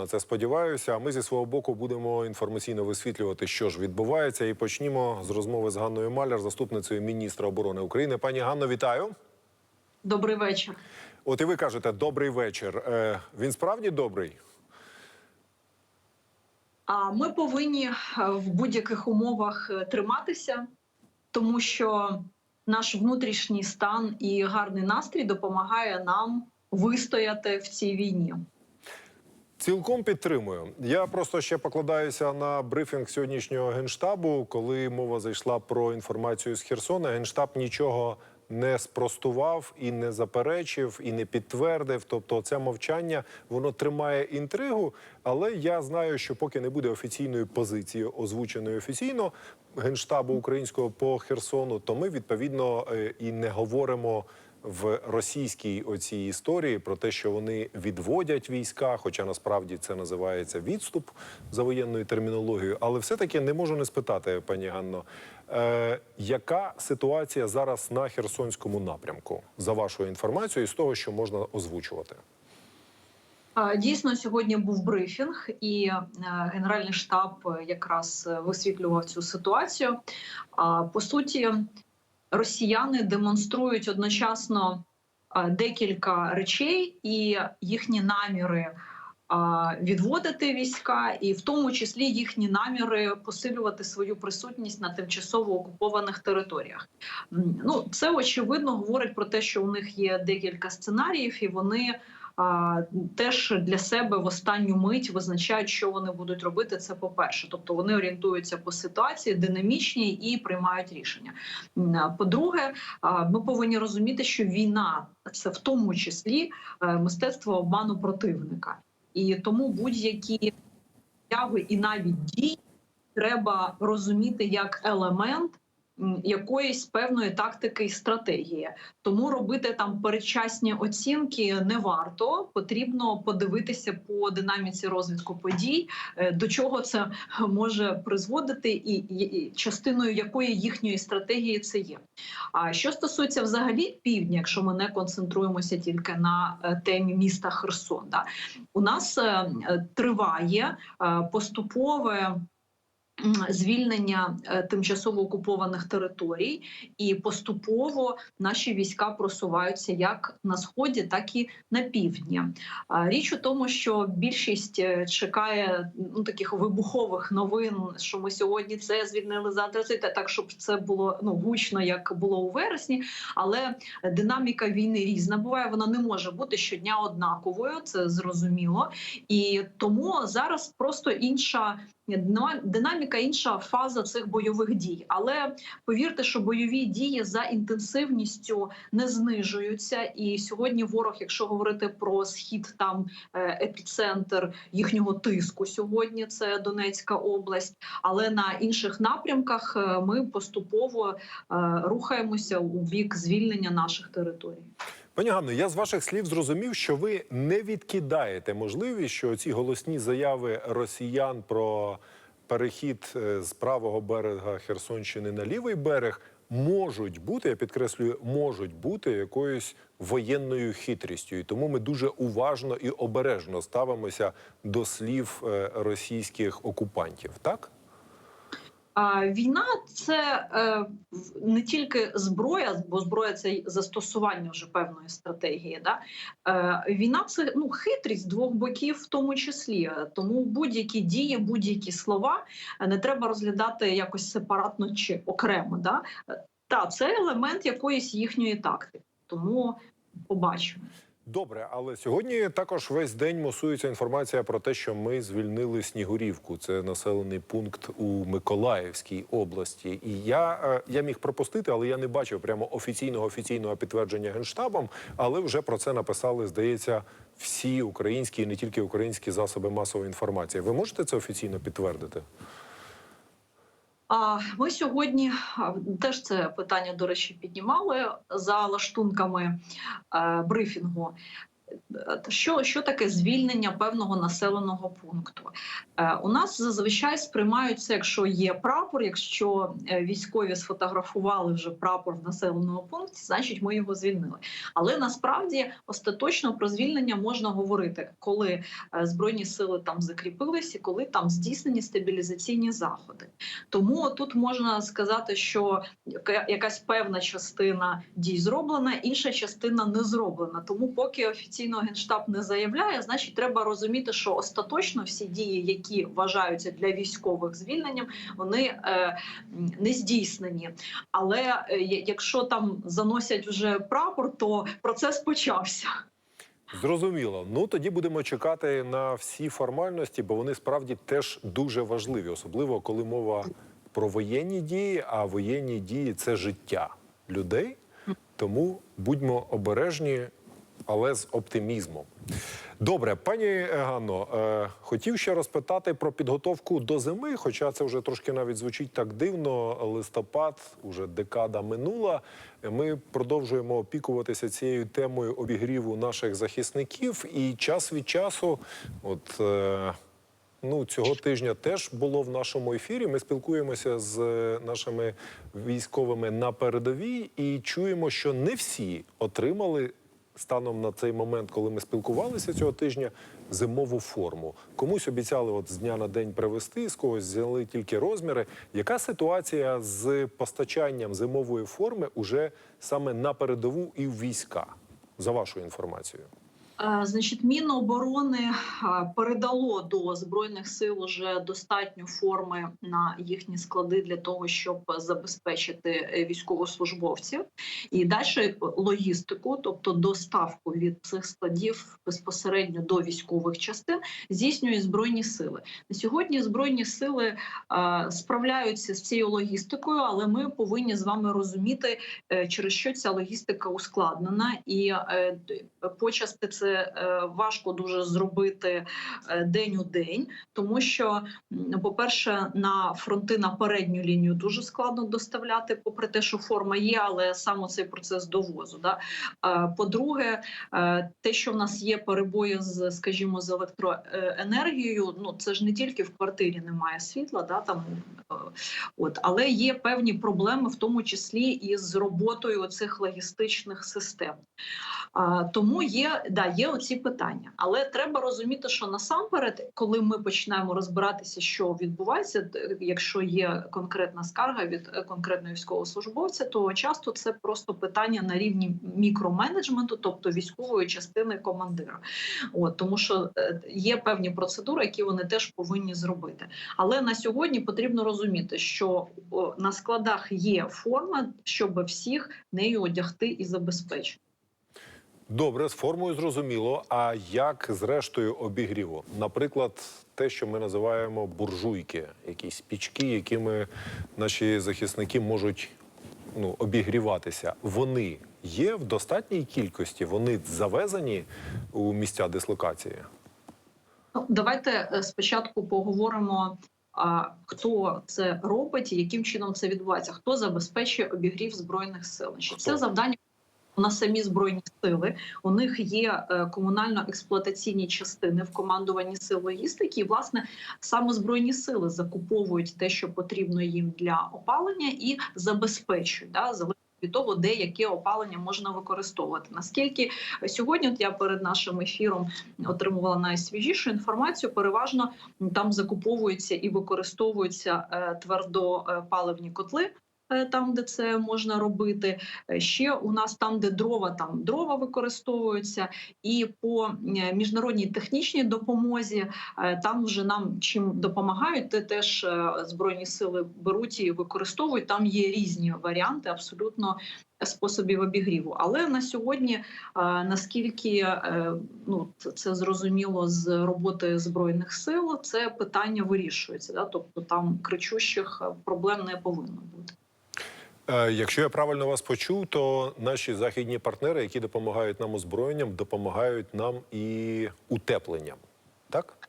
На це сподіваюся. А ми зі свого боку будемо інформаційно висвітлювати, що ж відбувається. І почнімо з розмови з Ганною Маляр, заступницею міністра оборони України. Пані Ганно, вітаю. Добрий вечір. От і ви кажете, добрий вечір. Е, він справді добрий? А ми повинні е, в будь-яких умовах е, триматися, тому що наш внутрішній стан і гарний настрій допомагає нам вистояти в цій війні. Цілком підтримую. Я просто ще покладаюся на брифінг сьогоднішнього генштабу, коли мова зайшла про інформацію з Херсона. Генштаб нічого не спростував і не заперечив, і не підтвердив. Тобто, це мовчання воно тримає інтригу. Але я знаю, що поки не буде офіційної позиції, озвученої офіційно генштабу українського по Херсону, то ми відповідно е, і не говоримо в російській оцій історії про те, що вони відводять війська, хоча насправді це називається відступ за воєнною термінологією. Але все-таки не можу не спитати, пані Ганно, е, яка ситуація зараз на Херсонському напрямку за вашою інформацією, з того, що можна озвучувати? Дійсно, сьогодні був брифінг, і е, Генеральний штаб якраз е, висвітлював цю ситуацію. По суті, росіяни демонструють одночасно е, декілька речей і їхні наміри. Відводити війська, і в тому числі їхні наміри посилювати свою присутність на тимчасово окупованих територіях. Ну це очевидно говорить про те, що у них є декілька сценаріїв, і вони теж для себе в останню мить визначають, що вони будуть робити. Це по перше, тобто вони орієнтуються по ситуації, динамічні і приймають рішення. По-друге, ми повинні розуміти, що війна це в тому числі е, мистецтво обману противника, і тому будь-які яви і навіть дії треба розуміти як елемент. Якоїсь певної тактики і стратегії, тому робити там передчасні оцінки не варто. Потрібно подивитися по динаміці розвитку подій, е, до чого це може призводити, і, частиною якої їхньої стратегії це є. А що стосується взагалі півдня, якщо ми не концентруємося тільки на е, темі міста Херсон, да, у нас е, триває поступове. Звільнення е, тимчасово окупованих територій, і поступово наші війська просуваються як на сході, так і на півдні. Річ у тому, що більшість е, чекає ну таких вибухових новин, що ми сьогодні це звільнили завтра. Це так, щоб це було ну гучно, як було у вересні. Але динаміка війни різна буває. Вона не може бути щодня однаковою. Це зрозуміло, і тому зараз просто інша. Дина- Динаміка інша фаза цих бойових дій, але повірте, що бойові дії за інтенсивністю не знижуються. І сьогодні ворог, якщо говорити про схід, там е, епіцентр їхнього тиску сьогодні це Донецька область. Але на інших напрямках е, ми поступово е, рухаємося у бік звільнення наших територій. Пані Ганно, я з ваших слів зрозумів, що ви не відкидаєте можливість, що ці голосні заяви росіян про перехід е, з правого берега Херсонщини на лівий берег можуть бути, я підкреслюю, можуть бути якоюсь воєнною хитрістю. І тому ми дуже уважно і обережно ставимося до слів е, російських окупантів. Так? Війна це е, не тільки зброя, бо зброя це застосування вже певної стратегії. Да? Е, війна це ну хитрість двох боків, в тому числі. Тому будь-які дії, будь-які слова не треба розглядати якось сепаратно чи окремо. Да? Та це елемент якоїсь їхньої тактики. Тому побачимо. Добре, але сьогодні також весь день мусується інформація про те, що ми звільнили Снігурівку. Це населений пункт у Миколаївській області. І я, е, я міг пропустити, але я не бачив прямо офіційного офіційного підтвердження генштабом. Але вже про це написали, здається, всі українські і не тільки українські засоби масової інформації. Ви можете це офіційно підтвердити? Ми сьогодні теж це питання, до речі, піднімали за лаштунками е, брифінгу. Що, що таке звільнення певного населеного пункту? Е, У нас зазвичай сприймають це, якщо є прапор, якщо е, військові сфотографували вже прапор в населеному пункті, значить ми його звільнили. Але насправді остаточно про звільнення можна говорити, коли е, збройні сили там закріпились і коли там здійснені стабілізаційні заходи. Тому тут можна сказати, що якась певна частина дій зроблена, інша частина не зроблена. Тому, поки офіційно генштаб не заявляє, значить треба розуміти, що остаточно всі дії, які вважаються для військових звільненням, вони е, не здійснені. Але е, якщо там заносять вже прапор, то процес почався. Зрозуміло. Ну тоді будемо чекати на всі формальності, бо вони справді теж дуже важливі, особливо коли мова про воєнні дії. А воєнні дії це життя людей. Тому будьмо обережні, але з оптимізмом. Добре, пані Ганно, е, хотів ще розпитати про підготовку до зими, хоча це вже трошки навіть звучить так дивно. Листопад, уже декада минула. Ми продовжуємо опікуватися цією темою обігріву наших захисників, і час від часу, от. Е, Ну, цього тижня теж було в нашому ефірі. Ми спілкуємося з е, нашими військовими на передовій і чуємо, що не всі отримали станом на цей момент, коли ми спілкувалися цього тижня, зимову форму. Комусь обіцяли от з дня на день привезти, з когось взяли тільки розміри. Яка ситуація з постачанням зимової форми уже саме на передову і в війська? За вашою інформацією? Е, Значить, Міноборони е, передало до збройних сил уже достатньо форми на їхні склади для того, щоб забезпечити е, військовослужбовців, і далі логістику, тобто доставку від цих складів безпосередньо до військових частин, здійснюють збройні сили. На сьогодні збройні сили справляються з цією логістикою, але ми повинні з вами розуміти, через що ця логістика ускладнена, і почасти це е, важко дуже зробити е, день у день, тому що, по-перше, на фронти на передню лінію дуже складно доставляти, попри те, що форма є, але саме цей процес довозу. Да? Е, По-друге, е, те, що в нас є перебої з, скажімо, з електроенергією, ну це ж не тільки в квартирі немає світла, да там от, але є певні проблеми, в тому числі і з роботою цих логістичних систем. Тому є да є оці питання, але треба розуміти, що насамперед, коли ми починаємо розбиратися, що відбувається, якщо є конкретна скарга від е, конкретного військовослужбовця, то часто це просто питання на рівні мікроменеджменту, тобто військової частини командира. От тому, що е, є певні процедури, які вони теж повинні зробити. Але на сьогодні потрібно розуміти, що на складах є форма, щоб всіх нею одягти і забезпечити. Добре, з формою зрозуміло. А як з рештою обігріву? Наприклад, те, що ми називаємо буржуйки, якісь пічки, якими наші захисники можуть ну, обігріватися. Вони є в достатній кількості, вони завезені у місця дислокації. Ну, давайте е, спочатку поговоримо. А хто це робить і яким чином це відбувається? Хто забезпечує обігрів збройних сил? Хто? це завдання на самі збройні сили. У них є е, комунально-експлуатаційні частини в командуванні сил логістики. І власне саме збройні сили закуповують те, що потрібно їм для опалення, і забезпечують да, від того, де яке опалення можна використовувати. Наскільки сьогодні, от я перед нашим ефіром отримувала найсвіжішу інформацію. Переважно там закуповуються і використовуються е, твердопаливні котли. Е, Там, де це можна робити, Е, ще у нас там, де дрова, там дрова використовуються, і по е, міжнародній технічній допомозі там вже нам чим допомагають, те теж збройні сили беруть і використовують. Там є різні варіанти, абсолютно способів обігріву. Але на сьогодні, наскільки ну це- зрозуміло з роботи збройних сил, це питання вирішується. Да? Тобто там кричущих проблем не повинно бути. Е, Якщо я правильно вас почув, то наші західні партнери, які допомагають нам озброєнням, допомагають нам і утепленням. Так?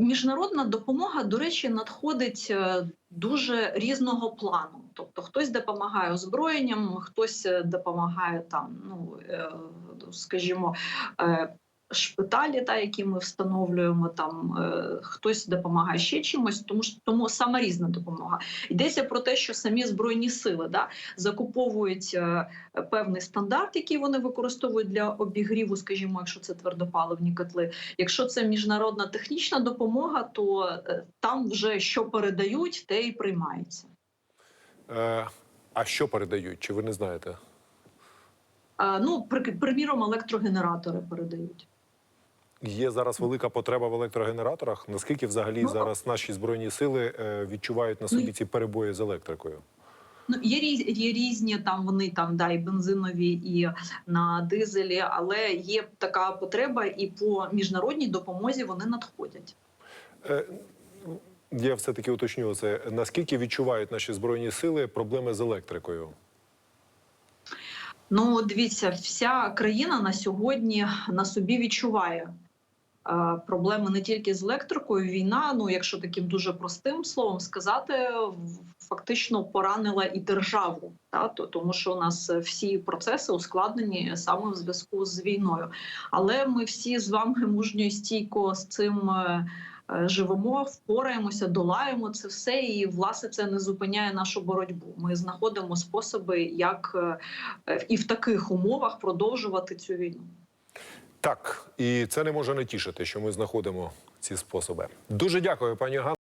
Міжнародна допомога, до речі, надходить е, дуже різного плану. Тобто, хтось допомагає озброєнням, хтось е, допомагає там, ну скажімо. Е, Шпиталі, та які ми встановлюємо, там е, хтось допомагає ще чимось, тому що тому саме різна допомога. Йдеться про те, що самі збройні сили да закуповують е, певний стандарт, який вони використовують для обігріву, скажімо, якщо це твердопаливні котли. Якщо це міжнародна технічна допомога, то е, там вже що передають, те і приймається. Е, а що передають? Чи ви не знаєте? Ну, при- приміром, електрогенератори передають. Є зараз велика потреба в електрогенераторах. Наскільки взагалі Ну, зараз наші збройні сили е, відчувають на собі Ну, ці перебої з електрикою? Ну, є, є різні там вони там да, і бензинові, і на дизелі, але є така потреба, і по міжнародній допомозі вони надходять. Е, Я все таки уточню це. Наскільки відчувають наші збройні сили проблеми з електрикою? Ну, дивіться, вся країна на сьогодні на собі відчуває проблеми не тільки з електрикою. Війна, ну якщо таким дуже простим словом сказати, фактично поранила і державу, та то тому, що у нас всі процеси ускладнені саме в зв'язку з війною. Але ми всі з вами мужньо і стійко з цим. е, е, Живемо, впораємося, долаємо це все, і власне це не зупиняє нашу боротьбу. Ми знаходимо способи, як е, е, і в таких умовах продовжувати цю війну. Так, і це не може не тішити, що ми знаходимо ці способи. Дуже дякую, пані Ганно.